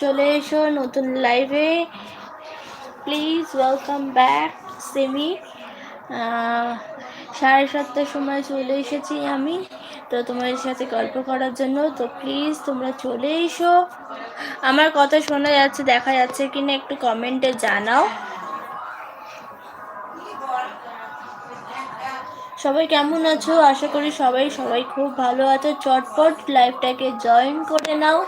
চলে এসো নতুন লাইভে প্লিজ ওয়েলকাম ব্যাক সেমি সাড়ে সাতটার সময় চলে এসেছি আমি। তো তোমাদের সাথে গল্প করার জন্য। তো প্লিজ তোমরা চলে এসো। আমার কথা শোনা যাচ্ছে, দেখা যাচ্ছে কিনা একটু কমেন্টে জানাও। সবাই কেমন আছো? আশা করি সবাই সবাই খুব ভালো আছো। চটপট লাইভটাকে জয়েন করে নাও।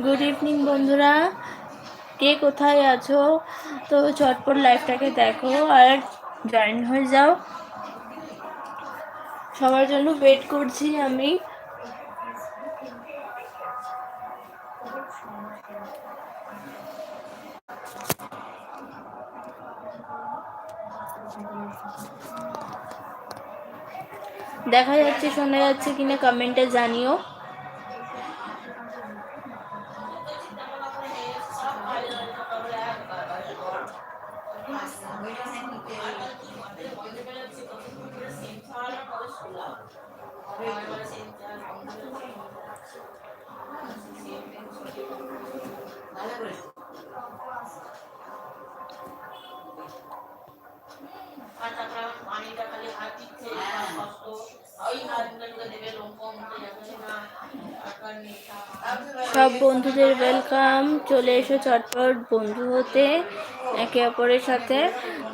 গুড ইভিনিং বন্ধুরা। কে কোথায় আছো? তো চটপট লাইফটাকে দেখো আর জয়েন হয়ে যাও। সবার জন্য ওয়েট করছি আমি। দেখা যাচ্ছে, শোনা যাচ্ছে কিনা কমেন্টে জানিও। সব বন্ধুদের ওয়েলকাম চলে এসো চটপট বন্ধু হতে, একে অপরের সাথে।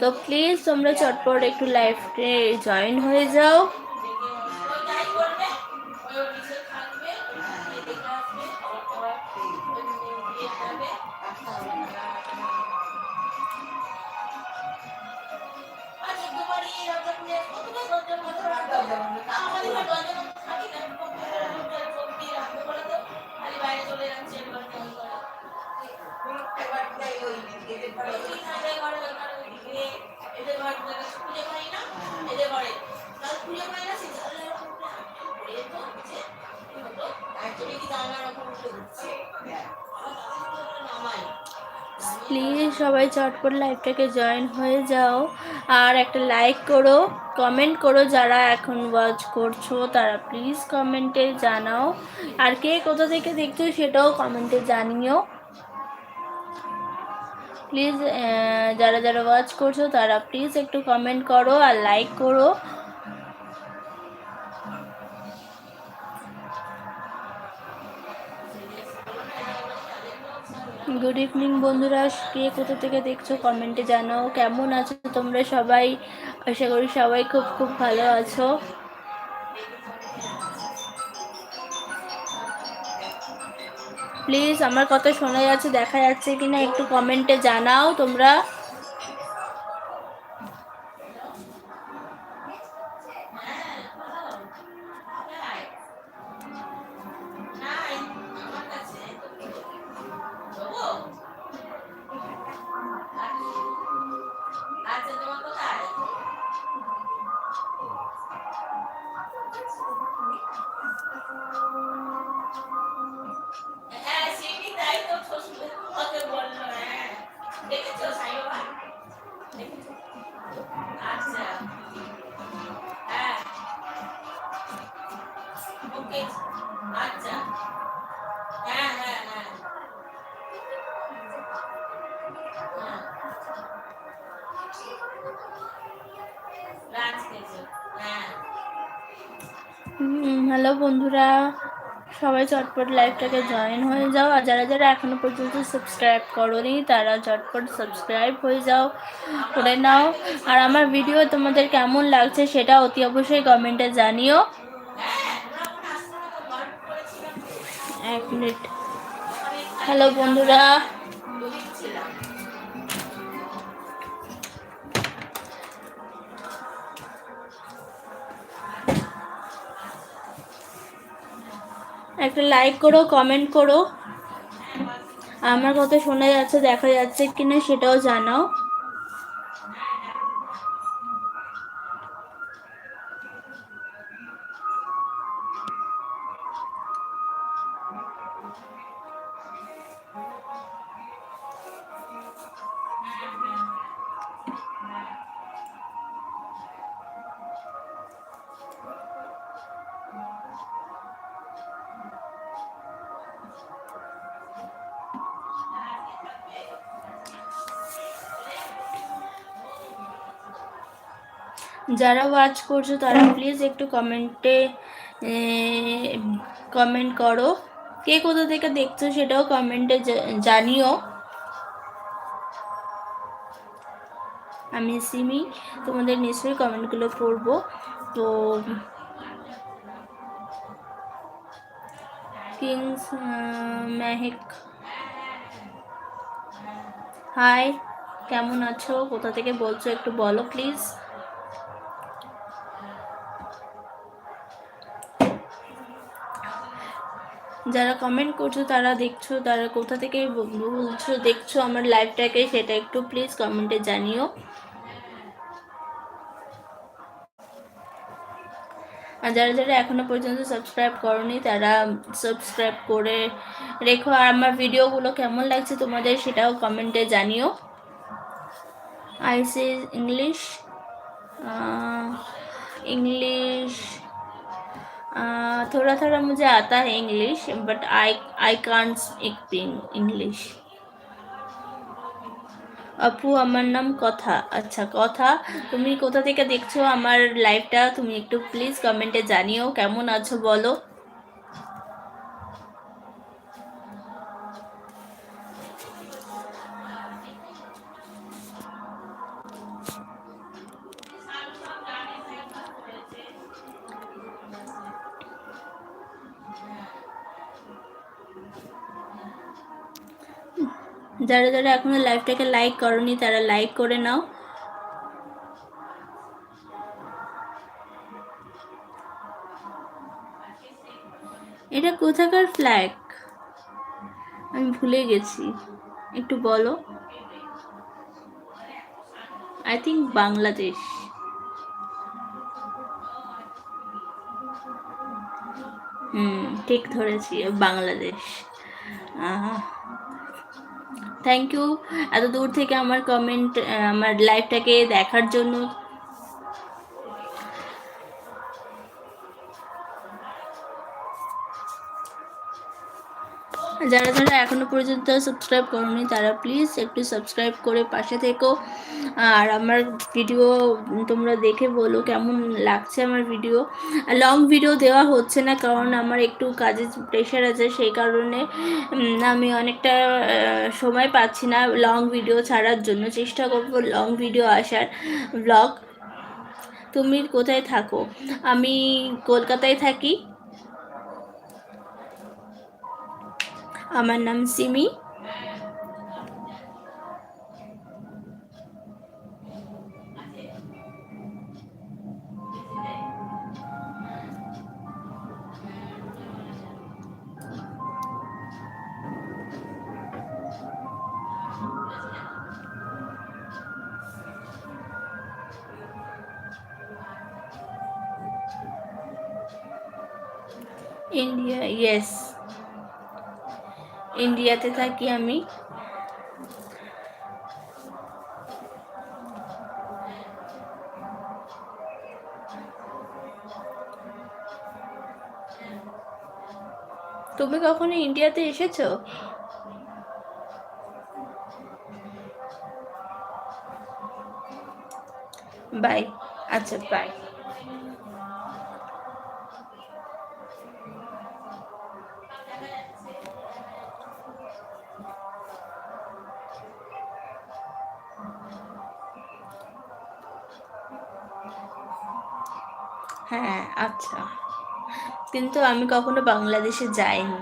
তো প্লিজ তোমরা চটপট একটু লাইফে জয়েন হয়ে যাও। সবাই চটপট লাইভটাকে জয়েন হয়ে যাও। আর একটা লাইক করো কমেন্ট করো যারা এখন ওয়াচ করছ, তারা প্লিজ কমেন্টে জানাও। আর কে কোথা থেকে দেখছ সেটাও কমেন্টে জানিও। প্লিজ যারা যারা ওয়াচ করছ তারা প্লিজ একটু কমেন্ট করো আর লাইক করো। গুড ইভিনিং বন্ধুরা। কে কোথা থেকে দেখছ কমেন্টে জানাও। কেমন আছো তোমরা সবাই? আশা করি সবাই খুব খুব ভালো আছো। প্লিজ আমার কথা শোনা যাচ্ছে, দেখা যাচ্ছে কিনা একটু কমেন্টে জানাও তোমরা। বন্ধুরা, সবাই চটপট লাইভটাকে জয়েন হয়ে যাও। আর যারা যারা এখনও পর্যন্ত সাবস্ক্রাইব করোনি, তারা চটপট সাবস্ক্রাইব হয়ে যাও, করে নাও। আর আমার ভিডিও তোমাদের কেমন লাগছে সেটা অতি অবশ্যই কমেন্টে জানিও। এক মিনিট হ্যালো বন্ধুরা। একটা লাইক করো কমেন্ট করো। আমার কথা শোনা যাচ্ছে দেখা যাচ্ছে কিনা সেটাও জানাও। যারা ওয়াচ করছ তারা প্লিজ একটু কমেন্টে কমেন্ট করো। কে কোথা থেকে দেখছ সেটাও কমেন্টে জানিও। আমি সিমি, তোমাদের নিশ্চয়ই কমেন্টগুলো পড়ব। তো কিংস মেহেক হাই কেমন আছো? কোথা থেকে বলছো একটু বলো প্লিজ যারা কমেন্ট করছ, তারা দেখছ, তারা কোথা থেকে বলছো, দেখছ আমার লাইভটাকে সেটা একটু প্লিজ কমেন্টে জানিও। আর যারা যারা এখনও পর্যন্ত সাবস্ক্রাইব করনি, তারা সাবস্ক্রাইব করে রেখো। আর আমার ভিডিওগুলো কেমন লাগছে তোমাদের, সেটাও কমেন্টে জানিও। আইসি ইংলিশ ইংলিশ थोड़ा थोड़ा मुझे आता है English but I I can't speak English আপু আমার নাম কথা আচ্ছা কথা তুমি কোথা থেকে দেখছো আমার লাইভটা তুমি একটু প্লিজ কমেন্টে জানিও কেমন আছো বলো যারা যারা এখনও লাইভটাকে লাইক করনি, তারা লাইক করে নাও। এটা কোথাকার ফ্ল্যাগ আমি ভুলে গেছি। একটু বলো। আই থিঙ্ক বাংলাদেশ হুম, ঠিক ধরেছি বাংলাদেশ আহ। থ্যাংক ইউ এত দূর থেকে আমার কমেন্ট আমার লাইভটাকে দেখার জন্য যারা যারা এখনও পর্যন্ত সাবস্ক্রাইব করনি, তারা প্লিজ একটু সাবস্ক্রাইব করে পাশে থেকো। আর আমার ভিডিও তোমরা দেখে বলো কেমন লাগছে আমার ভিডিও লং ভিডিও দেওয়া হচ্ছে না, কারণ আমার একটু কাজের প্রেশার আছে, সেই কারণে আমি অনেকটা সময় পাচ্ছি না লং ভিডিও ছাড়ার জন্য। চেষ্টা করব লং ভিডিও আসার ব্লগ তুমি কোথায় থাকো? আমি কলকাতায় থাকি। আমার নাম সিমি। থাকি আমি। তুমি কখনো ইন্ডিয়াতে এসেছ? বাই আচ্ছা বাই কিন্তু আমি কখনো বাংলাদেশে যাইনি।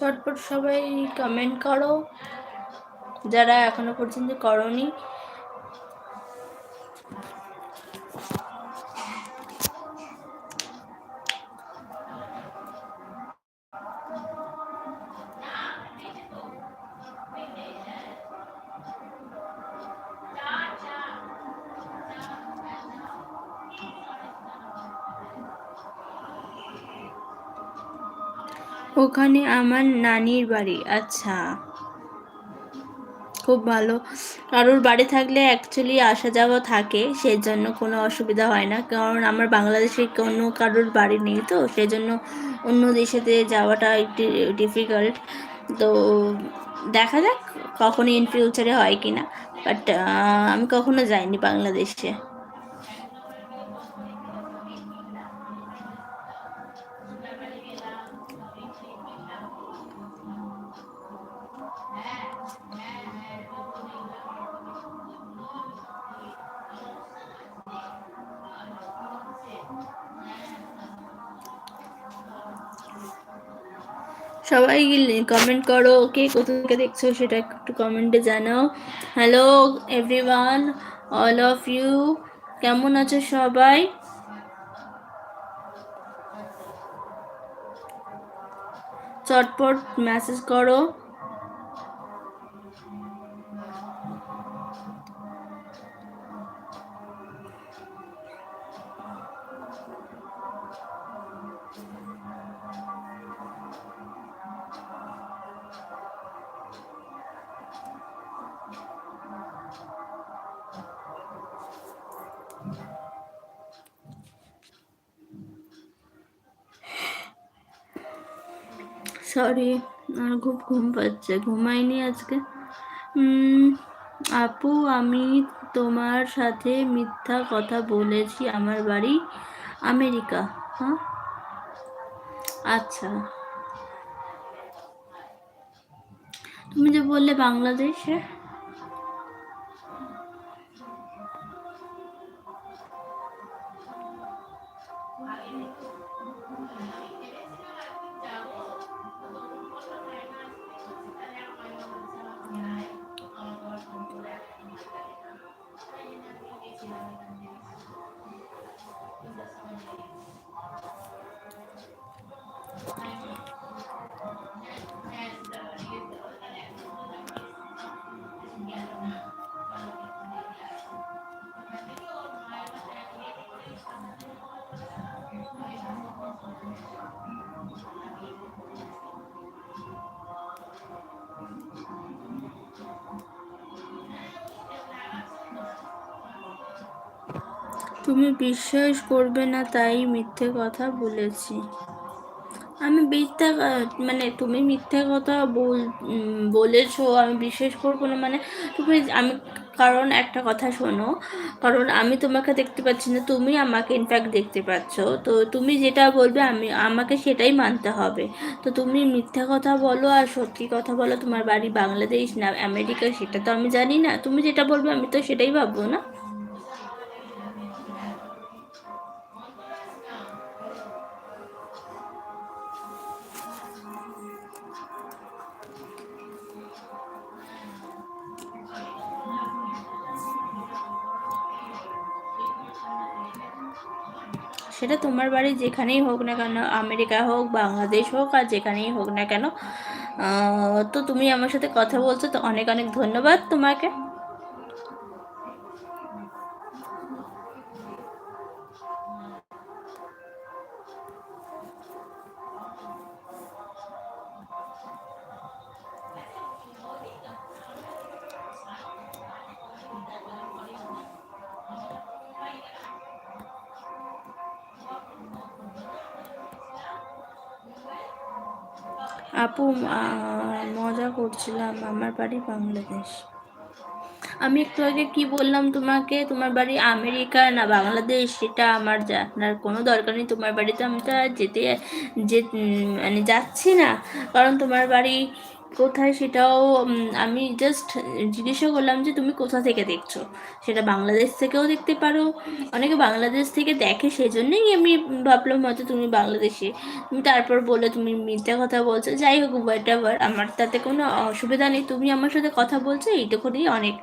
চটপট সবাই কমেন্ট করো। যারা এখনও পর্যন্ত করনি ওখানে আমার নানির বাড়ি আচ্ছা। খুব ভালো। কারোর বাড়ি থাকলে অ্যাকচুয়ালি আসা যাওয়া থাকে সেই জন্য কোনো অসুবিধা হয় না। কারণ আমার বাংলাদেশে কোনো কারোর বাড়ি নেই তো সেই জন্য অন্য দেশেতে যাওয়াটা একটু ডিফিকাল্ট তো দেখা যাক কখনো ইন ফিউচারে হয় কি না বাট আমি কখনো যাইনি বাংলাদেশে। সবাই কমেন্ট করো, কে কোথা থেকে দেখছ সেটা একটু কমেন্টে জানাও। Hello everyone all of you কেমন আছো সবাই? চটপট মেসেজ করো। সরি আর খুব ঘুম পাচ্ছে, ঘুমাইনি আজকে। আপু, আমি তোমার সাথে মিথ্যা কথা বলেছি, আমার বাড়ি আমেরিকা হ্যাঁ? আচ্ছা। তুমি যে বললে বাংলাদেশে তুমি বিশ্বাস করবে না, তাই মিথ্যে কথা বলেছি। আমি মিথ্যা মানে তুমি মিথ্যা কথা বল বলেছ, আমি বিশ্বাস করব না মানে তুমি, আমি, কারণ একটা কথা শোনো, কারণ আমি তোমাকে দেখতে পাচ্ছি না, তুমি আমাকে ইনফ্যাক্ট দেখতে পাচ্ছ, তো তুমি যেটা বলবে, আমি, আমাকে সেটাই মানতে হবে। তো তুমি মিথ্যা কথা বলো আর সত্যি কথা বলো, তোমার বাড়ি বাংলাদেশ না আমেরিকা, সেটা তো আমি জানি না, তুমি যেটা বলবে, আমি তো সেটাই ভাববো না। সেটা তোমার বাড়ি যেখানেই হোক না কেন, আমেরিকা হোক, বাংলাদেশ হোক আর যেখানেই হোক না কেন তো তুমি আমার সাথে কথা বলছো, তো অনেক অনেক ধন্যবাদ তোমাকে। মজা করছিলাম আমার বাড়ি বাংলাদেশ। আমি একটু আগে কি বললাম তোমাকে? তোমার বাড়ি আমেরিকা না বাংলাদেশ? সেটা আমার জানার কোনো দরকার নেই। তোমার বাড়িতে আমি তো যেতে, যে মানে যাচ্ছি না। কারণ তোমার বাড়ি কোথায় সেটাও আমি জাস্ট জিজ্ঞাসা করলাম যে তুমি কোথা থেকে দেখছ? সেটা বাংলাদেশ থেকেও দেখতে পারো। অনেকে বাংলাদেশ থেকে দেখে সেই জন্যই আমি ভাবলাম হয়তো তুমি বাংলাদেশে। তুমি তারপর বলে তুমি মিথ্যা কথা বলছো। যাই হোক হোয়াট আমার তাতে কোনো অসুবিধা নেই। তুমি আমার সাথে কথা বলছো, এইটুকুনি অনেক।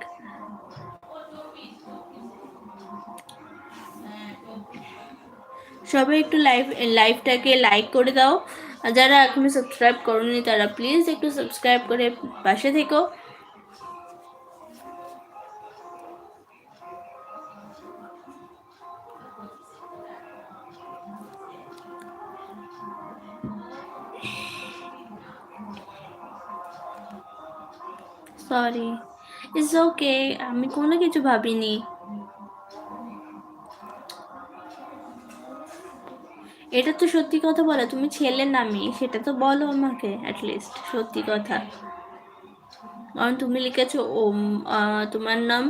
সবাই একটু লাইভ লাইভটাকে লাইক করে দাও। আর যারা এখনও সাবস্ক্রাইব করনি তারা প্লিজ একটু সাবস্ক্রাইব করে পাশে থেকো। সরি ইটস ওকে আমি কোনো কিছু ভাবিনি। এটা তো সত্যি কথা বলো, তুমি ছেলের মেয়ে সেটা তো বলো আমাকে অ্যাটলিস্ট সত্যি কথা। কারণ তুমি লিখেছো ও তোমার নাম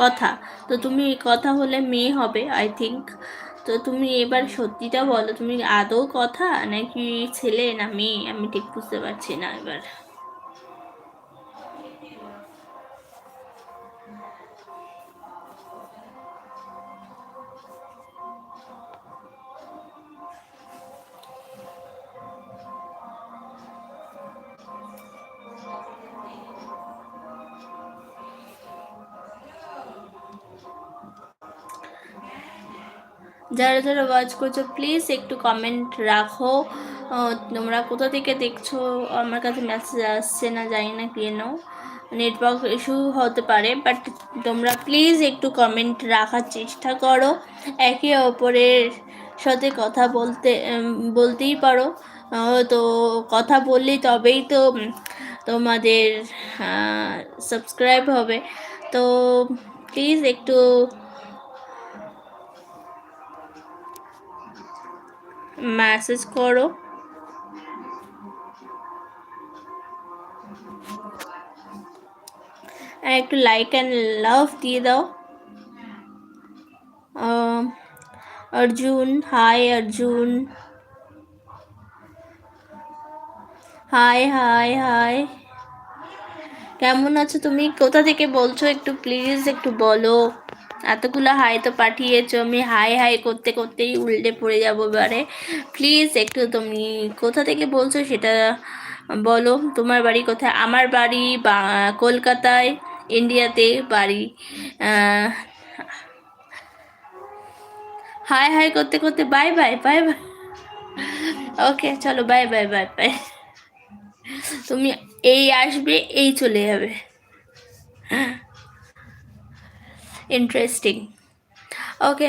কথা। তো তুমি কথা হলে মেয়ে হবে আই থিঙ্ক তো তুমি এবার সত্যিটা বলো, তুমি আদৌ কথা নাকি ছেলে না মেয়ে? আমি ঠিক বুঝতে পারছি না এবার। যারা যারা ওয়াচ করছ প্লিজ একটু কমেন্ট রাখো। তোমরা কোথা থেকে দেখছ? আমার কাছে মেসেজ আসছে না, জানি না কেন নেটওয়ার্ক ইস্যু হতে পারে বাট তোমরা প্লিজ একটু কমেন্ট রাখার চেষ্টা করো। একে অপরের সাথে কথা বলতে বলতেই পারো। তো কথা বললেই তবেই তো তোমাদের সাবস্ক্রাইব হবে। তো প্লিজ একটু মেসেজ করো। একটু লাইক অ্যান্ড লাভ দিয়ে দাও। Arjun hi Arjun. Hi hi hi কেমন আছো তুমি? কোথা থেকে বলছো? একটু প্লিজ একটু বলো। এতগুলো হাই তো পাঠিয়েছো, আমি হাই হাই করতে করতেই উল্টে পড়ে যাব এবারে। প্লিজ একটু তুমি কোথা থেকে বলছো সেটা বলো। তোমার বাড়ি কোথায়? আমার বাড়ি বা, কলকাতায়, ইন্ডিয়াতে বাড়ি। হাই হাই করতে করতে bye bye bye bye okay চলো বাই বাই বাই বাই তুমি এই আসবে, এই চলে যাবে। ইন্টারেস্টিং ওকে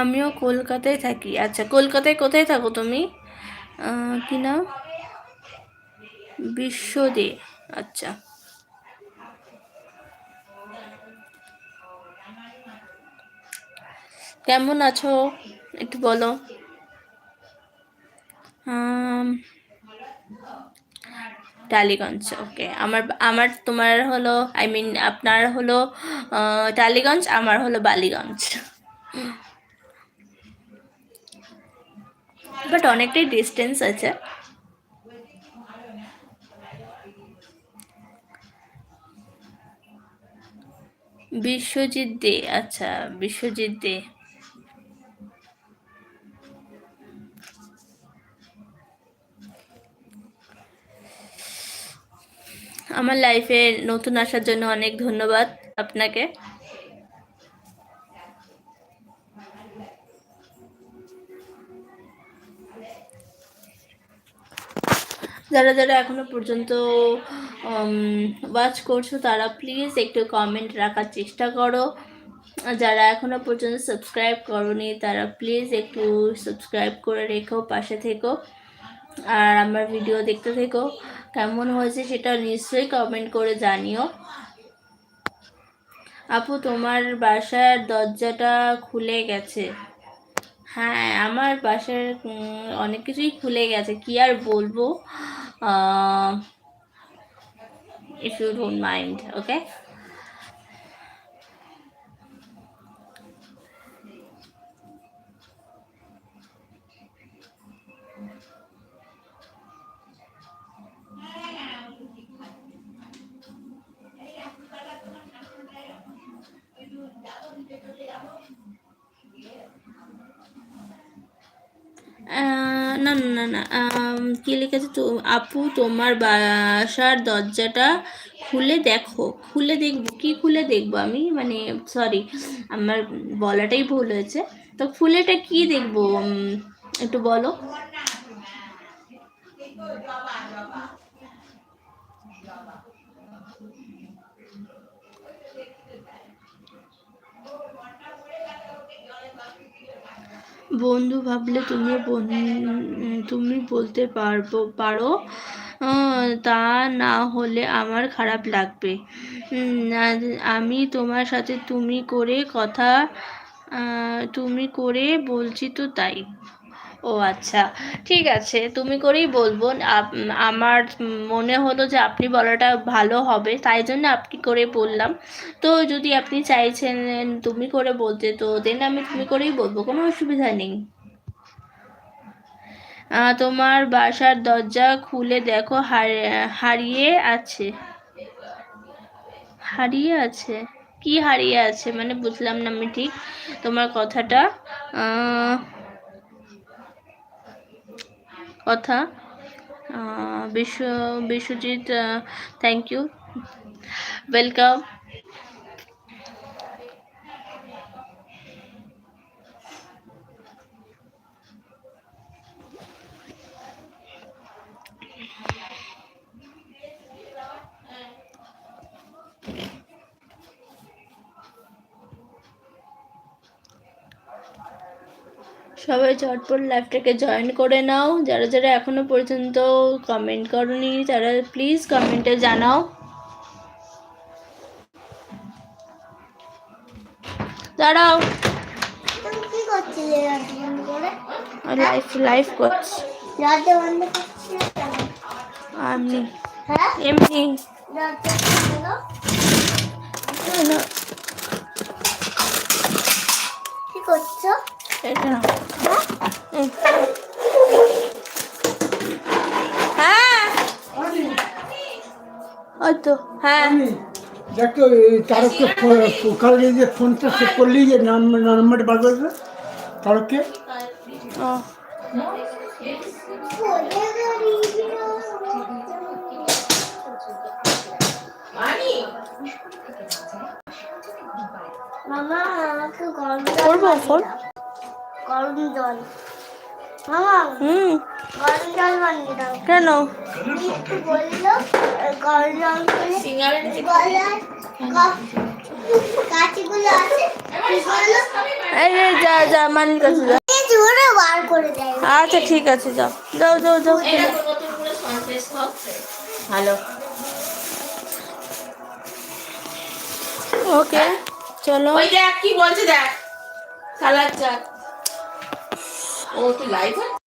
আমিও কলকাতায় থাকি। আচ্ছা কলকাতায় কোথায় থাকো তুমি? কি না বিশ্বদে। আচ্ছা। কেমন আছো? একটু বলো। টালিগঞ্জ ওকে আমার আমার তোমার হলো আই মিন আপনার হলো টালিগঞ্জ আমার হলো বালিগঞ্জ বাট অনেকটাই ডিস্টেন্স আছে বিশ্বজিৎ দে আচ্ছা বিশ্বজিৎ দে আমার লাইফে নতুন আসার জন্য অনেক ধন্যবাদ আপনাকে। যারা যারা এখনও পর্যন্ত ওয়াচ করছ, তারা প্লিজ একটু কমেন্ট রাখার চেষ্টা করো। যারা এখনও পর্যন্ত সাবস্ক্রাইব করনি, তারা প্লিজ একটু সাবস্ক্রাইব করে রেখো, পাশে থেকো। আর আমার ভিডিও দেখতে থেকো। কেমন হয়েছে সেটা নিশ্চয়ই কমেন্ট করে জানিও। আপু, তোমার বাসার দরজাটা খুলে গেছে। হ্যাঁ আমার বাসার অনেক কিছুই খুলে গেছে। কি আর বলব? If you don't mind okay না না না কি লিখেছে? তো, আপু, তোমার বাসার দরজাটা খুলে দেখো। খুলে দেখব, কি খুলে দেখব আমি? মানে সরি আমার বলাটাই ভুল হয়েছে। তো খুলেটা কি দেখব? একটু বলো। বন্ধু ভাবলে তুমি তুমি বলতে পারব, পারো তা না হলে আমার খারাপ লাগবে। আমি তোমার সাথে তুমি করে কথা তুমি করে বলছি তো তাই। ও আচ্ছা ঠিক আছে। তুমি করেই বলব আমার মনে হলো যে আপনি বলাটা ভালো হবে, তাই জন্য আপনি করে বললাম। তো যদি আপনি চাইছেন, তুমি করে বলতে, তো দেন আমি তুমি করেই বলব, কোনো অসুবিধা নেই। তোমার বাসার দরজা খুলে দেখো, হার- হারিয়ে আছে। হারিয়ে আছে? কি হারিয়ে আছে? মানে বুঝলাম না আমি ঠিক তোমার কথাটা। কথা। বিশ্ব বিশ্বজিৎ থ্যাংক ইউ ওয়েলকাম সবাই চটপট লাইভটাকে জয়েন করে নাও। যারা যারা এখনও পর্যন্ত কমেন্ট করনি তারা প্লিজ কমেন্টে জানাও। দাঁড়াও। কি করছিলে করে? লাইভ লাইভ করছি। রাতে বন্ধ করছিলে কেন? হ্যাঁ? এমনি। রাতে কি করছ? এটা হ্যাঁ ওই তো হ্যাঁ দেখো তারককে কালকে যে ফোনটা সেভ করলি যে নাম- নাম্বারটা বার করে তারককে করব, ফোন। গরম জল মামা হুম। গরম জল বানিয়ে দাও। কেন? বলল গরম জল করে কাঠিগুলো আছে এই যা যা মানির কাছে যা। জোরে বার করে দেয়। আচ্ছা ঠিক আছে যাও যাও যাও। যাও হ্যালো ওকে চলো। ওই দেখ কি বলছে দেখ? সালাদ চাট ও কি লাইভ হচ্ছে